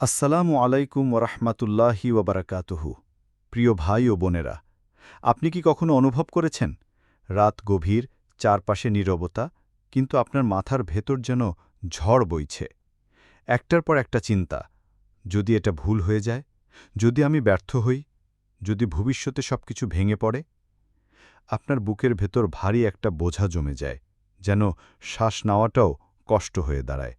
আসসালামু আলাইকুম ওরহমাতুল্লাহি ওবরাকাতুহু। প্রিয় ভাই ও বোনেরা, আপনি কি কখনো অনুভব করেছেন? রাত গভীর, চারপাশে নীরবতা, কিন্তু আপনার মাথার ভেতর যেন ঝড় বইছে। একটার পর একটা চিন্তা, যদি এটা ভুল হয়ে যায়? যদি আমি ব্যর্থ হই? যদি ভবিষ্যতে সবকিছু ভেঙে পড়ে? আপনার বুকের ভেতর ভারী একটা বোঝা জমে যায়, যেন শ্বাস নেওয়াটাও কষ্ট হয়ে দাঁড়ায়।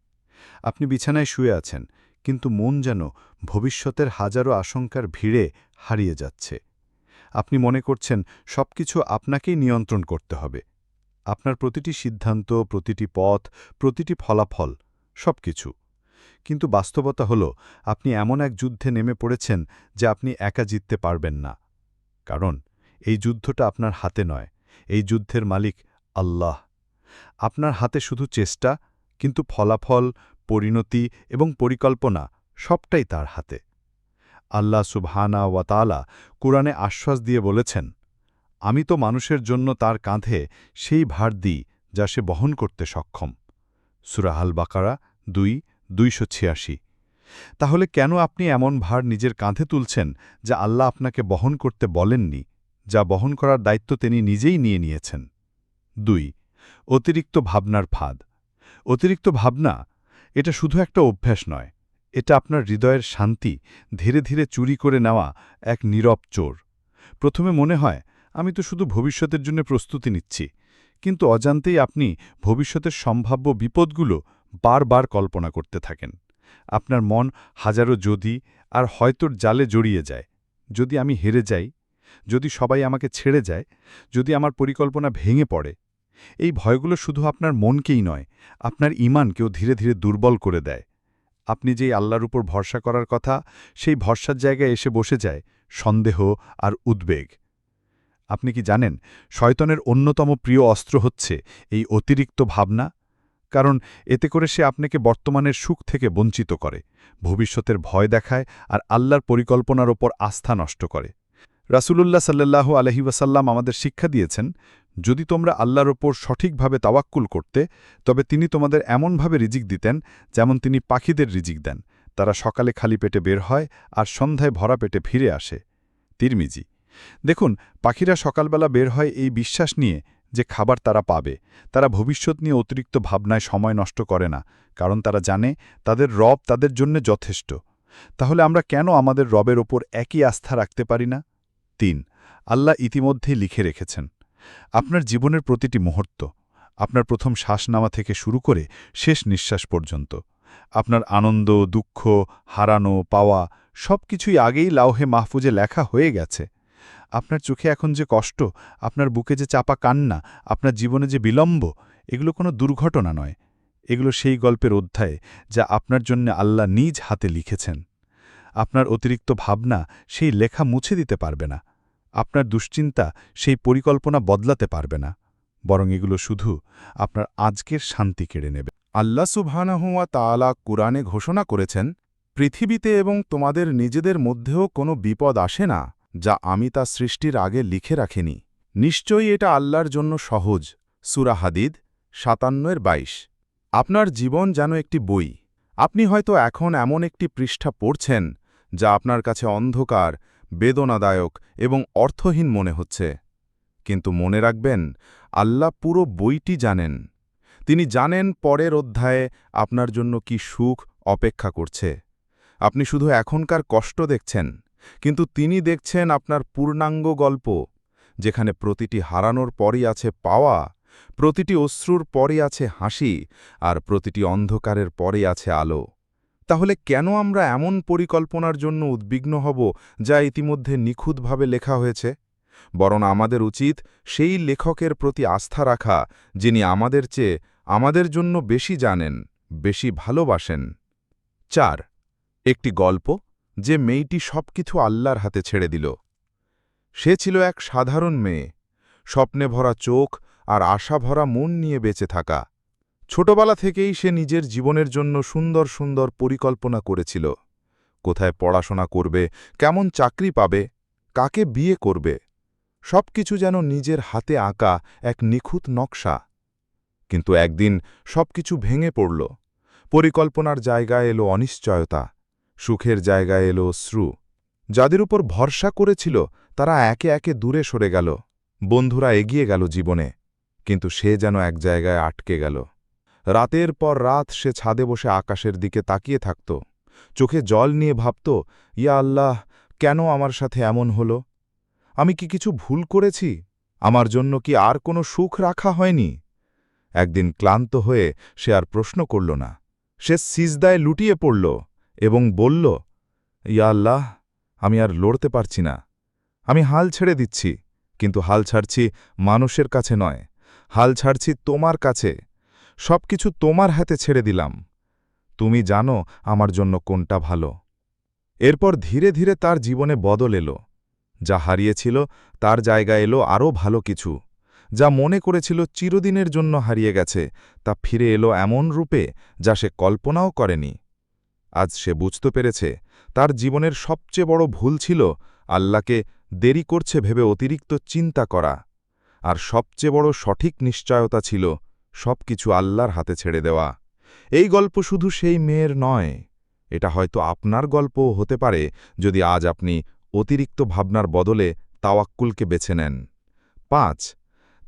আপনি বিছানায় শুয়ে আছেন কিন্তু মন যেন ভবিষ্যতের হাজারো আশঙ্কার ভিড়ে হারিয়ে যাচ্ছে। আপনি মনে করছেন সবকিছু আপনাকেই নিয়ন্ত্রণ করতে হবে। আপনার প্রতিটি সিদ্ধান্ত, প্রতিটি পথ, প্রতিটি ফলাফল, সবকিছু। কিন্তু বাস্তবতা হল, আপনি এমন এক যুদ্ধে নেমে পড়েছেন যে আপনি একা জিততে পারবেন না। কারণ, এই যুদ্ধটা আপনার হাতে নয়। এই যুদ্ধের মালিক আল্লাহ। আপনার হাতে শুধু চেষ্টা, কিন্তু ফলাফল পরিণতি এবং পরিকল্পনা সবটাই তার হাতে। আল্লাহ সুবহানা ওয়াতালা কুরআনে আশ্বাস দিয়ে বলেছেন, আমি তো মানুষের জন্য তার কাঁধে সেই ভার দিই যা সে বহন করতে সক্ষম। সুরাহাল বাকারা দুই, দুইশো ছিয়াশি। তাহলে কেন আপনি এমন ভার নিজের কাঁধে তুলছেন যা আল্লাহ আপনাকে বহন করতে বলেননি, যা বহন করার দায়িত্ব তিনি নিজেই নিয়ে নিয়েছেন? দুই, অতিরিক্ত ভাবনার ফাঁদ। অতিরিক্ত ভাবনা এটা শুধু একটা অভ্যাস নয়, এটা আপনার হৃদয়ের শান্তি, ধীরে ধীরে চুরি করে নেওয়া এক নীরব চোর। প্রথমে মনে হয়, আমি তো শুধু ভবিষ্যতের জন্য প্রস্তুতি নিচ্ছি, কিন্তু অজান্তেই আপনি ভবিষ্যতের সম্ভাব্য বিপদগুলো বারবার কল্পনা করতে থাকেন। আপনার মন হাজারো যদি আর হয়তোর জালে জড়িয়ে যায়। যদি আমি হেরে যাই, যদি সবাই আমাকে ছেড়ে যায়, যদি আমার পরিকল্পনা ভেঙে পড়ে এই ভয়গুলো শুধু আপনার মনকেই নয়, আপনার ইমানকেও ধীরে ধীরে দুর্বল করে দেয়। আপনি যেই আল্লাহর উপর ভরসা করার কথা, সেই ভরসার জায়গায় এসে বসে যায়, সন্দেহ আর উদ্বেগ। আপনি কি জানেন, শয়তনের অন্যতম প্রিয় অস্ত্র হচ্ছে এই অতিরিক্ত ভাবনা? কারণ এতে করে সে আপনাকে বর্তমানের সুখ থেকে বঞ্চিত করে, ভবিষ্যতের ভয় দেখায় আর আল্লাহর পরিকল্পনার ওপর আস্থা নষ্ট করে। রাসূলুল্লাহ সাল্লাহ আলহি ওয়াসাল্লাম আমাদের শিক্ষা দিয়েছেন যদি তোমরা আল্লাহর ওপর সঠিকভাবে তাওয়াক্কুল করতে, তবে তিনি তোমাদের এমনভাবে রিজিক দিতেন যেমন তিনি পাখিদের রিজিক দেন। তারা সকালে খালি পেটে বের হয় আর সন্ধ্যায় ভরা পেটে ফিরে আসে। তিরমিজি, দেখুন, পাখিরা সকালবেলা বের হয় এই বিশ্বাস নিয়ে যে খাবার তারা পাবে। তারা ভবিষ্যৎ নিয়ে অতিরিক্ত ভাবনায় সময় নষ্ট করে না, কারণ তারা জানে তাদের রব তাদের জন্য যথেষ্ট। তাহলে আমরা কেন আমাদের রবের ওপর একই আস্থা রাখতে পারি না? তিন, আল্লাহ ইতিমধ্যেই লিখে রেখেছেন। আপনার জীবনের প্রতিটি মুহূর্ত, আপনার প্রথম শ্বাস নেওয়া থেকে শুরু করে শেষ নিঃশ্বাস পর্যন্ত, আপনার আনন্দ, দুঃখ, হারানো, পাওয়া সব কিছুই আগেই লাউহে মাহফুজে লেখা হয়ে গেছে। আপনার চোখে এখন যে কষ্ট, আপনার বুকে যে চাপা কান্না, আপনার জীবনে যে বিলম্ব, এগুলো কোনো দুর্ঘটনা নয়। এগুলো সেই গল্পের অধ্যায় যা আপনার জন্য আল্লাহ নিজ হাতে লিখেছেন। আপনার অতিরিক্ত ভাবনা সেই লেখা মুছে দিতে পারবে না। আপনার দুশ্চিন্তা সেই পরিকল্পনা বদলাতে পারবে না, বরং এগুলো শুধু আপনার আজকের শান্তি কেড়ে নেবে। আল্লাহ সুবহানাহুয়া তাআলা কুরআনে ঘোষণা করেছেন, পৃথিবীতে এবং তোমাদের নিজেদের মধ্যেও কোনো বিপদ আসে না যা আমি তা সৃষ্টির আগে লিখে রাখিনি। নিশ্চয়ই এটা আল্লাহর জন্য সহজ। সুরা হাদিদ সাতান্নের বাইশ। আপনার জীবন যেন একটি বই। আপনি হয়তো এখন এমন একটি পৃষ্ঠা পড়ছেন যা আপনার কাছে অন্ধকার বেদনাদায়ক এবং অর্থহীন মনে হচ্ছে। কিন্তু মনে রাখবেন, আল্লাহ পুরো বইটি জানেন। তিনি জানেন পরের অধ্যায়ে আপনার জন্য কি সুখ অপেক্ষা করছে। আপনি শুধু এখনকার কষ্ট দেখছেন, কিন্তু তিনি দেখছেন আপনার পূর্ণাঙ্গ গল্প, যেখানে প্রতিটি হারানোর পরই আছে পাওয়া, প্রতিটি অশ্রুর পরে আছে হাসি, আর প্রতিটি অন্ধকারের পরে আছে আলো। তাহলে কেন আমরা এমন পরিকল্পনার জন্য উদ্বিগ্ন হব যা ইতিমধ্যে নিখুঁতভাবে লেখা হয়েছে? বরং আমাদের উচিত সেই লেখকের প্রতি আস্থা রাখা, যিনি আমাদের চেয়ে আমাদের জন্য বেশি জানেন, বেশি ভালোবাসেন। চার, একটি গল্প যে মেয়েটি সবকিছু আল্লাহর হাতে ছেড়ে দিল। সে ছিল এক সাধারণ মেয়ে। স্বপ্নে ভরা চোখ আর আশা ভরা মন নিয়ে বেঁচে থাকা। ছোটবেলা থেকেই সে নিজের জীবনের জন্য সুন্দর সুন্দর পরিকল্পনা করেছিল। কোথায় পড়াশোনা করবে, কেমন চাকরি পাবে, কাকে বিয়ে করবে, সবকিছু যেন নিজের হাতে আঁকা এক নিখুঁত নকশা। কিন্তু একদিন সবকিছু ভেঙে পড়ল। পরিকল্পনার জায়গায় এলো অনিশ্চয়তা, সুখের জায়গায় এলো শ্রু যাদের উপর ভরসা করেছিল, তারা একে একে দূরে সরে গেল। বন্ধুরা এগিয়ে গেল জীবনে, কিন্তু সে যেন এক জায়গায় আটকে গেল। রাতের পর রাত সে ছাদে বসে আকাশের দিকে তাকিয়ে থাকত। চোখে জল নিয়ে ভাবত, ইয়া আল্লাহ, কেন আমার সাথে এমন হল? আমি কি কিছু ভুল করেছি? আমার জন্য কি আর কোনো সুখ রাখা হয়নি? একদিন ক্লান্ত হয়ে সে আর প্রশ্ন করল না। সে সিজদায় লুটিয়ে পড়ল এবং বলল, ইয়া আল্লাহ, আমি আর লড়তে পারছি না। আমি হাল ছেড়ে দিচ্ছি, কিন্তু হাল ছাড়ছি মানুষের কাছে নয়। হাল ছাড়ছি তোমার কাছে। সব কিছু তোমার হাতে ছেড়ে দিলাম। তুমি জানো আমার জন্য কোনটা ভালো। এরপর ধীরে ধীরে তার জীবনে বদল এলো। যা হারিয়েছিল, তার জায়গায় এলো আরও ভালো কিছু। যা মনে করেছিল চিরদিনের জন্য হারিয়ে গেছে, তা ফিরে এলো এমন রূপে যা সে কল্পনাও করেনি। আজ সে বুঝতে পেরেছে, তার জীবনের সবচেয়ে বড় ভুল ছিল আল্লাহকে দেরি করছে ভেবে অতিরিক্ত চিন্তা করা। আর সবচেয়ে বড় সঠিক নিশ্চয়তা ছিল সবকিছু আল্লাহর হাতে ছেড়ে দেওয়া। এই গল্প শুধু সেই মেয়ের নয়, এটা হয়তো আপনার গল্পও হতে পারে যদি আজ আপনি অতিরিক্ত ভাবনার বদলে তাওয়াক্কুলকে বেছে নেন। পাঁচ,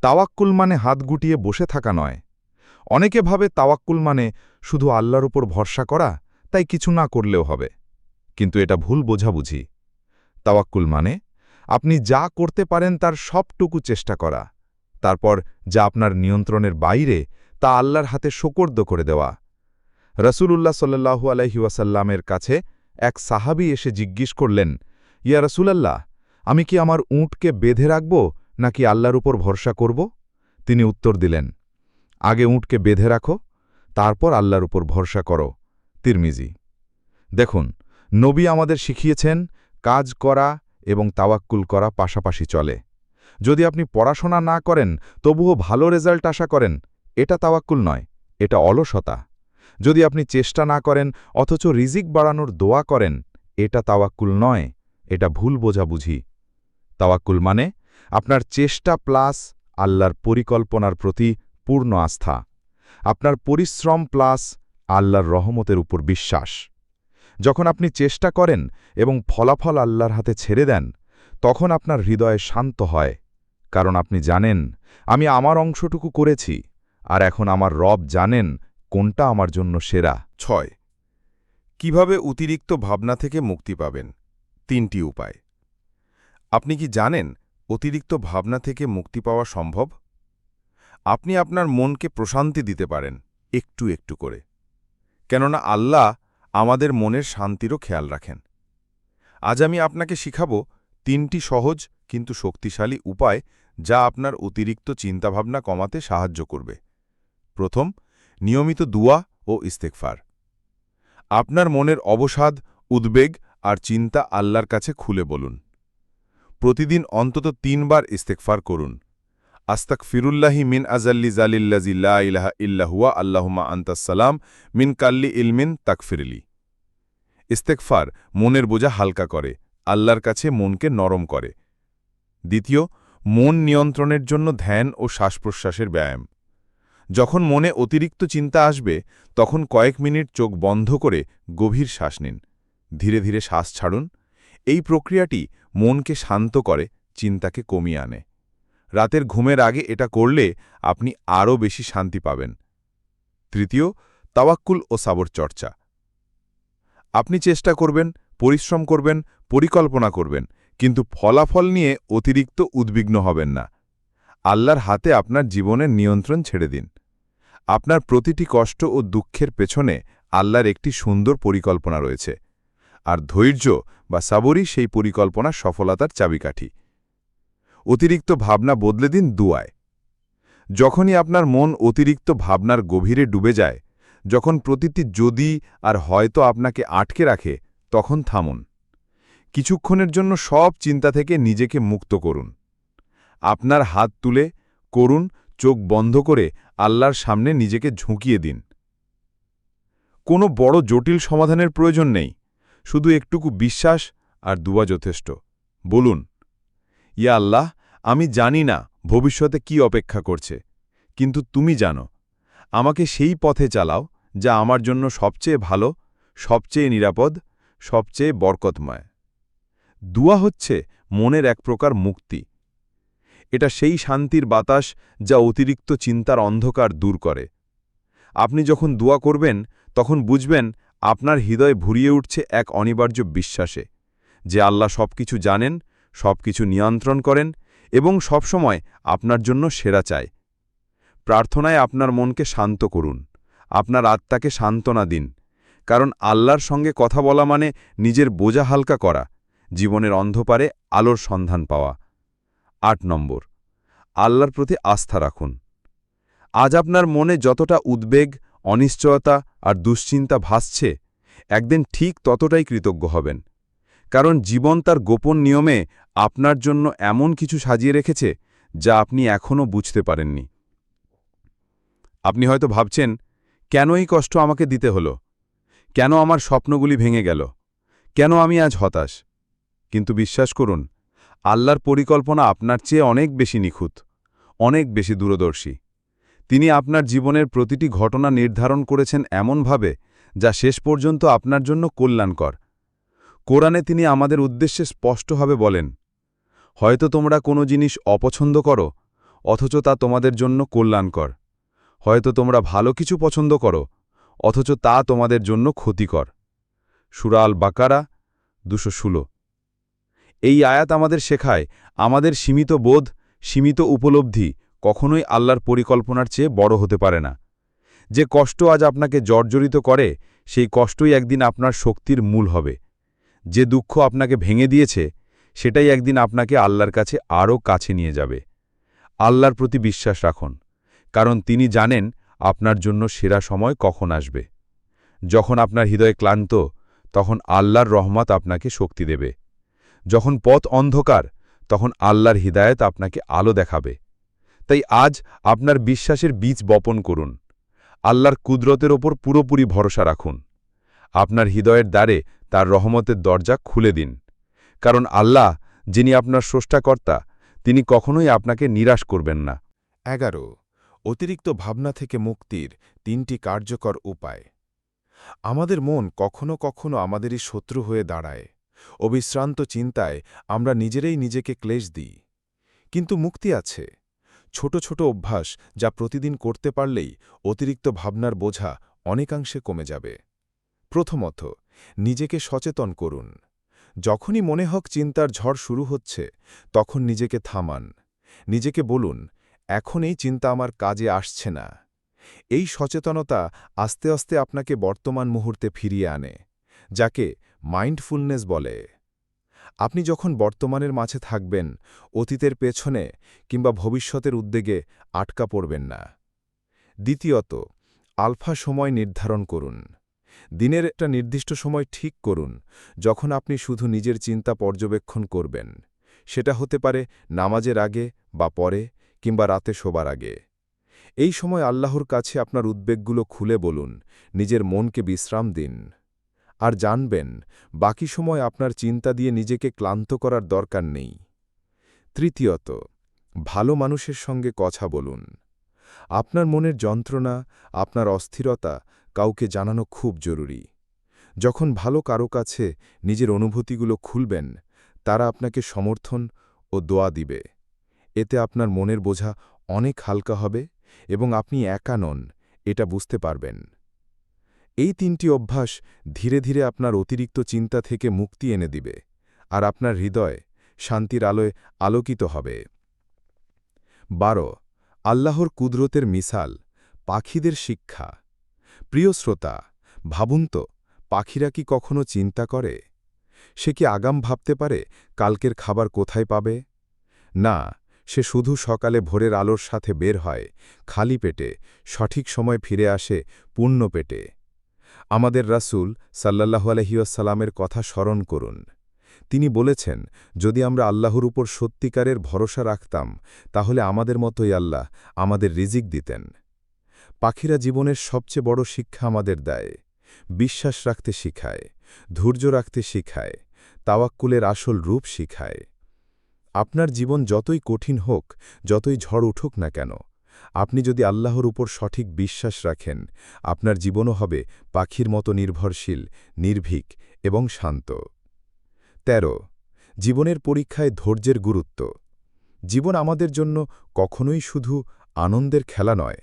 তাওয়াক্কুল মানে হাত গুটিয়ে বসে থাকা নয়। অনেকে ভাবে তাওয়াক্কুল মানে শুধু আল্লাহর উপর ভরসা করা, তাই কিছু না করলেও হবে। কিন্তু এটা ভুল বোঝাবুঝি। তাওয়াক্কুল মানে আপনি যা করতে পারেন তার সবটুকু চেষ্টা করা। তারপর যা আপনার নিয়ন্ত্রণের বাইরে, তা আল্লাহর হাতে শোকর্দ করে দেওয়া। রসুলুল্লাহ সাল্লাহু আলহি ওয়াসাল্লামের কাছে এক সাহাবি এসে জিজ্ঞেস করলেন, ইয়া রসুলাল্লাহ, আমি কি আমার উঁটকে বেঁধে রাখব নাকি আল্লাহর উপর ভরসা করব? তিনি উত্তর দিলেন, আগে উঁটকে বেঁধে রাখো, তারপর আল্লাহর উপর ভরসা করো। তিরমিজি, দেখুন, নবী আমাদের শিখিয়েছেন, কাজ করা এবং তাওয়াক্কুল করা পাশাপাশি চলে। যদি আপনি পড়াশোনা না করেন, তবুও ভালো রেজাল্ট আশা করেন, এটা তাওয়াক্কুল নয়, এটা অলসতা। যদি আপনি চেষ্টা না করেন, অথচ রিজিক বাড়ানোর দোয়া করেন, এটা তাওয়াক্কুল নয়, এটা ভুল বোঝাবুঝি। তাওয়াক্কুল মানে আপনার চেষ্টা প্লাস আল্লাহর পরিকল্পনার প্রতি পূর্ণ আস্থা। আপনার পরিশ্রম প্লাস আল্লাহর রহমতের উপর বিশ্বাস। যখন আপনি চেষ্টা করেন এবং ফলাফল আল্লাহর হাতে ছেড়ে দেন, তখন আপনার হৃদয়ে শান্ত হয়। কারণ আপনি জানেন, আমি আমার অংশটুকু করেছি, আর এখন আমার রব জানেন কোনটা আমার জন্য সেরা। ছয়, কীভাবে অতিরিক্ত ভাবনা থেকে মুক্তি পাবেন? তিনটি উপায়। আপনি কি জানেন অতিরিক্ত ভাবনা থেকে মুক্তি পাওয়া সম্ভব? আপনি আপনার মনকে প্রশান্তি দিতে পারেন, একটু একটু করে। কেননা আল্লাহ আমাদের মনের শান্তিরও খেয়াল রাখেন। আজ আমি আপনাকে শিখাব তিনটি সহজ কিন্তু শক্তিশালী উপায় যা আপনার অতিরিক্ত চিন্তাভাবনা কমাতে সাহায্য করবে। প্রথম, নিয়মিত দুয়া ও ইস্তেকফার আপনার মনের অবসাদ, উদ্বেগ আর চিন্তা আল্লাহর কাছে খুলে বলুন। প্রতিদিন অন্তত তিনবার ইস্তেকফার করুন। আস্তাক ফিরুল্লাহি মিন আজাল্লি জালিল্লাজিল্লা ইলাহা ইল্লাহুয়া আল্লাহুমা আন্তাসালাম মিন কাল্লি ইলমিন তাকফিরলি ইস্তেকফার মনের বোঝা হালকা করে, আল্লাহর কাছে মনকে নরম করে। দ্বিতীয় মন নিয়ন্ত্রণের জন্য ধ্যান ও শ্বাসপ্রশ্বাসের ব্যায়াম। যখন মনে অতিরিক্ত চিন্তা আসবে, তখন কয়েক মিনিট চোখ বন্ধ করে গভীর শ্বাস নিন। ধীরে ধীরে শ্বাস ছাড়ুন। এই প্রক্রিয়াটি মনকে শান্ত করে, চিন্তাকে কমিয়ে আনে। রাতের ঘুমের আগে এটা করলে আপনি আরও বেশি শান্তি পাবেন। তৃতীয়, তাওয়াক্কুল ও সাবর চর্চা। আপনি চেষ্টা করবেন, পরিশ্রম করবেন, পরিকল্পনা করবেন। কিন্তু ফলাফল নিয়ে অতিরিক্ত উদ্বিগ্ন হবেন না। আল্লাহর হাতে আপনার জীবনের নিয়ন্ত্রণ ছেড়ে দিন। আপনার প্রতিটি কষ্ট ও দুঃখের পেছনে আল্লাহর একটি সুন্দর পরিকল্পনা রয়েছে। আর ধৈর্য বা সাবরই সেই পরিকল্পনার সফলতার চাবিকাঠি। অতিরিক্ত ভাবনা বদলে দিন দুয়ায়। যখনই আপনার মন অতিরিক্ত ভাবনার গভীরে ডুবে যায়, যখন প্রতিটি যদি আর হয়তো আপনাকে আটকে রাখে, তখন থামুন। কিছুক্ষণের জন্য সব চিন্তা থেকে নিজেকে মুক্ত করুন। আপনার হাত তুলে করুন, চোখ বন্ধ করে আল্লাহর সামনে নিজেকে ঝুঁকিয়ে দিন। কোনো বড় জটিল সমাধানের প্রয়োজন নেই, শুধু একটুকু বিশ্বাস আর দুয়া যথেষ্ট। বলুন, ইয়া আল্লাহ, আমি জানি না ভবিষ্যতে কি অপেক্ষা করছে, কিন্তু তুমি জানো, আমাকে সেই পথে চালাও যা আমার জন্য সবচেয়ে ভালো, সবচেয়ে নিরাপদ, সবচেয়ে বরকতময়। দুয়া হচ্ছে মনের এক প্রকার মুক্তি। এটা সেই শান্তির বাতাস যা অতিরিক্ত চিন্তার অন্ধকার দূর করে। আপনি যখন দোয়া করবেন, তখন বুঝবেন আপনার হৃদয় ভুরিয়ে উঠছে এক অনিবার্য বিশ্বাসে, যে আল্লাহ সবকিছু জানেন, সবকিছু নিয়ন্ত্রণ করেন এবং সবসময় আপনার জন্য সেরা চায়। প্রার্থনায় আপনার মনকে শান্ত করুন, আপনার আত্মাকে সান্ত্বনা দিন, কারণ আল্লাহর সঙ্গে কথা বলা মানে নিজের বোঝা হালকা করা। জীবনের অন্ধপারে আলোর সন্ধান পাওয়া। আট নম্বর, আল্লাহর প্রতি আস্থা রাখুন। আজ আপনার মনে যতটা উদ্বেগ, অনিশ্চয়তা আর দুশ্চিন্তা ভাসছে, একদিন ঠিক ততটাই কৃতজ্ঞ হবেন। কারণ জীবন তার গোপন নিয়মে আপনার জন্য এমন কিছু সাজিয়ে রেখেছে, যা আপনি এখনও বুঝতে পারেননি। আপনি হয়তো ভাবছেন, কেন এই কষ্ট আমাকে দিতে হলো? কেন আমার স্বপ্নগুলি ভেঙে গেল? কেন আমি আজ হতাশ? কিন্তু বিশ্বাস করুন, আল্লাহর পরিকল্পনা আপনার চেয়ে অনেক বেশি নিখুঁত, অনেক বেশি দূরদর্শী। তিনি আপনার জীবনের প্রতিটি ঘটনা নির্ধারণ করেছেন এমনভাবে যা শেষ পর্যন্ত আপনার জন্য কল্যাণকর। কোরআনে তিনি আমাদের উদ্দেশ্যে স্পষ্টভাবে বলেন, হয়তো তোমরা কোনো জিনিস অপছন্দ করো, অথচ তা তোমাদের জন্য কল্যাণকর। হয়তো তোমরা ভালো কিছু পছন্দ করো, অথচ তা তোমাদের জন্য ক্ষতিকর। সুরাল বাকারা দুশো এই আয়াত আমাদের শেখায়, আমাদের সীমিত বোধ, সীমিত উপলব্ধি কখনোই আল্লাহর পরিকল্পনার চেয়ে বড় হতে পারে না। যে কষ্ট আজ আপনাকে জর্জরিত করে, সেই কষ্টই একদিন আপনার শক্তির মূল হবে। যে দুঃখ আপনাকে ভেঙে দিয়েছে, সেটাই একদিন আপনাকে আল্লাহর কাছে আরও কাছে নিয়ে যাবে। আল্লাহর প্রতি বিশ্বাস রাখুন, কারণ তিনি জানেন আপনার জন্য সেরা সময় কখন আসবে। যখন আপনার হৃদয় ক্লান্ত, তখন আল্লাহর রহমত আপনাকে শক্তি দেবে। যখন পথ অন্ধকার, তখন আল্লাহর হৃদায়ত আপনাকে আলো দেখাবে। তাই আজ আপনার বিশ্বাসের বীজ বপন করুন। আল্লাহর কুদরতের ওপর পুরোপুরি ভরসা রাখুন। আপনার হৃদয়ের দ্বারে তার রহমতের দরজা খুলে দিন। কারণ আল্লাহ, যিনি আপনার স্রষ্টাকর্তা, তিনি কখনোই আপনাকে নিরাশ করবেন না। এগারো। অতিরিক্ত ভাবনা থেকে মুক্তির তিনটি কার্যকর উপায়। আমাদের মন কখনো কখনো আমাদেরই শত্রু হয়ে দাঁড়ায়। অবিশ্রান্ত চিন্তায় আমরা নিজেরাই নিজেকে ক্লেশ দিই। কিন্তু মুক্তি আছে। ছোট ছোট অভ্যাস যা প্রতিদিন করতে পারলেই অতিরিক্ত ভাবনার বোঝা অনেকাংশে কমে যাবে। প্রথমত, নিজেকে সচেতন করুন। যখনই মনে হক চিন্তার ঝড় শুরু হচ্ছে, তখন নিজেকে থামান। নিজেকে বলুন, এখন এই চিন্তা আমার কাজে আসছে না। এই সচেতনতা আস্তে আস্তে আপনাকে বর্তমান মুহূর্তে ফিরিয়ে আনে, যাকে মাইন্ডফুলনেস বলে। আপনি যখন বর্তমানের মাঝে থাকবেন, অতীতের পেছনে কিংবা ভবিষ্যতের উদ্বেগে আটকা পড়বেন না। দ্বিতীয়ত, আলফা সময় নির্ধারণ করুন। দিনের একটা নির্দিষ্ট সময় ঠিক করুন, যখন আপনি শুধু নিজের চিন্তা পর্যবেক্ষণ করবেন। সেটা হতে পারে নামাজের আগে বা পরে কিংবা রাতে শোবার আগে। এই সময় আল্লাহর কাছে আপনার উদ্বেগগুলো খুলে বলুন, নিজের মনকে বিশ্রাম দিন। আর জানবেন, বাকি সময় আপনার চিন্তা দিয়ে নিজেকে ক্লান্ত করার দরকার নেই। তৃতীয়ত, ভালো মানুষের সঙ্গে কথা বলুন। আপনার মনের যন্ত্রণা, আপনার অস্থিরতা কাউকে জানানো খুব জরুরি। যখন ভালো কারও কাছে নিজের অনুভূতিগুলো খুলবেন, তারা আপনাকে সমর্থন ও দোয়া দিবে। এতে আপনার মনের বোঝা অনেক হালকা হবে এবং আপনি একা নন, এটা বুঝতে পারবেন। এই তিনটি অভ্যাস ধীরে ধীরে আপনার অতিরিক্ত চিন্তা থেকে মুক্তি এনে দিবে, আর আপনার হৃদয় শান্তির আলোয় আলোকিত হবে। বারো, আল্লাহর কুদরতের মিসাল, পাখিদের শিক্ষা। প্রিয় শ্রোতা, ভাবুন তো, পাখিরা কি কখনো চিন্তা করে? সে কি আগাম ভাবতে পারে কালকের খাবার কোথায় পাবে? না, সে শুধু সকালে ভোরের আলোর সাথে বের হয়, খালি পেটে, সঠিক সময় ফিরে আসে পূর্ণ পেটে। আমাদের রাসূল সাল্লাল্লাহু আলহিউসালামের কথা স্মরণ করুন। তিনি বলেছেন, যদি আমরা আল্লাহর উপর সত্যিকারের ভরসা রাখতাম, তাহলে আমাদের মতোই আল্লাহ আমাদের রিজিক দিতেন। পাখিরা জীবনের সবচেয়ে বড় শিক্ষা আমাদের দেয়। বিশ্বাস রাখতে শিখায়, ধৈর্য রাখতে শিখায়, তাওয়াক্কুলের আসল রূপ শিখায়। আপনার জীবন যতই কঠিন হোক, যতই ঝড় উঠুক না কেন আপনি যদি আল্লাহর উপর সঠিক বিশ্বাস রাখেন, আপনার জীবনও হবে পাখির মতো নির্ভরশীল, নির্ভীক এবং শান্ত। ১৩ জীবনের পরীক্ষায় ধৈর্যের গুরুত্ব। জীবন আমাদের জন্য কখনোই শুধু আনন্দের খেলা নয়।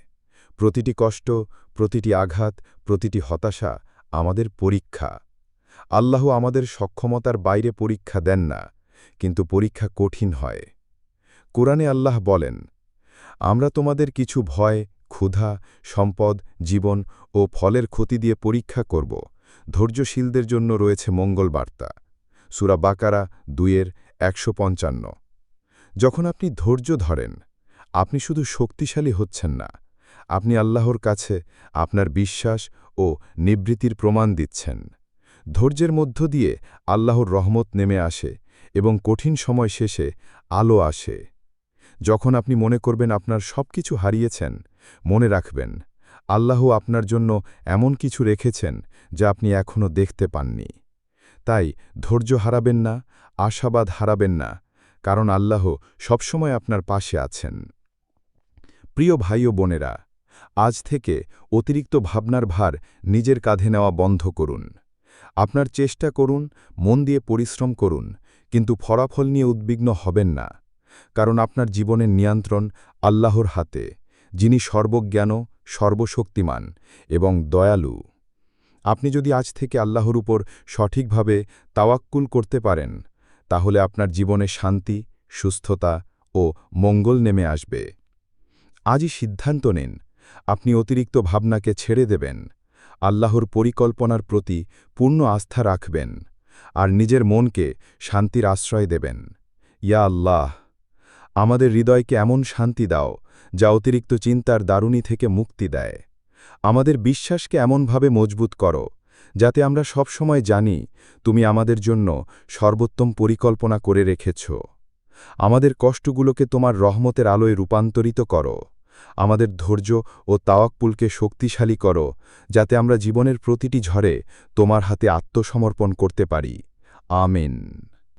প্রতিটি কষ্ট, প্রতিটি আঘাত, প্রতিটি হতাশা আমাদের পরীক্ষা। আল্লাহ আমাদের সক্ষমতার বাইরে পরীক্ষা দেন না, কিন্তু পরীক্ষা কঠিন হয়। কোরআনে আল্লাহ বলেন আমরা তোমাদের কিছু ভয়, ক্ষুধা, সম্পদ, জীবন ও ফলের ক্ষতি দিয়ে পরীক্ষা করব। ধৈর্যশীলদের জন্য রয়েছে মঙ্গল বার্তা। সুরা বাকারা দুইয়ের একশো পঞ্চান্ন। যখন আপনি ধৈর্য ধরেন, আপনি শুধু শক্তিশালী হচ্ছেন না, আপনি আল্লাহর কাছে আপনার বিশ্বাস ও নিবৃত্তির প্রমাণ দিচ্ছেন। ধৈর্যের মধ্য দিয়ে আল্লাহর রহমত নেমে আসে এবং কঠিন সময় শেষে আলো আসে। যখন আপনি মনে করবেন আপনার সব কিছু হারিয়েছেন, মনে রাখবেন, আল্লাহ আপনার জন্য এমন কিছু রেখেছেন যা আপনি এখনও দেখতে পাননি। তাই ধৈর্য হারাবেন না, আশাবাদ হারাবেন না, কারণ আল্লাহ সবসময় আপনার পাশে আছেন। প্রিয় ভাই ও বোনেরা, আজ থেকে অতিরিক্ত ভাবনার ভার নিজের কাঁধে নেওয়া বন্ধ করুন। আপনার চেষ্টা করুন, মন দিয়ে পরিশ্রম করুন, কিন্তু ফলাফল নিয়ে উদ্বিগ্ন হবেন না। কারণ আপনার জীবনের নিয়ন্ত্রণ আল্লাহর হাতে, যিনি সর্বজ্ঞান সর্বশক্তিমান এবং দয়ালু। আপনি যদি আজ থেকে আল্লাহর উপর সঠিকভাবে তাওয়াক্কুল করতে পারেন, তাহলে আপনার জীবনে শান্তি, সুস্থতা ও মঙ্গল নেমে আসবে। আজই সিদ্ধান্ত নিন, আপনি অতিরিক্ত ভাবনাকে ছেড়ে দেবেন, আল্লাহর পরিকল্পনার প্রতি পূর্ণ আস্থা রাখবেন, আর নিজের মনকে শান্তির আশ্রয় দেবেন। ইয়া আল্লাহ! আমাদের হৃদয়কে এমন শান্তি দাও, যা অতিরিক্ত চিন্তার দারুণী থেকে মুক্তি দেয়। আমাদের বিশ্বাসকে এমনভাবে মজবুত করো, যাতে আমরা সব সময় জানি তুমি আমাদের জন্য সর্বোত্তম পরিকল্পনা করে রেখেছ। আমাদের কষ্টগুলোকে তোমার রহমতের আলোয় রূপান্তরিত করো। আমাদের ধৈর্য ও তাওয়াক্কুলকে শক্তিশালী করো, যাতে আমরা জীবনের প্রতিটি ঝড়ে তোমার হাতে আত্মসমর্পণ করতে পারি। আমিন।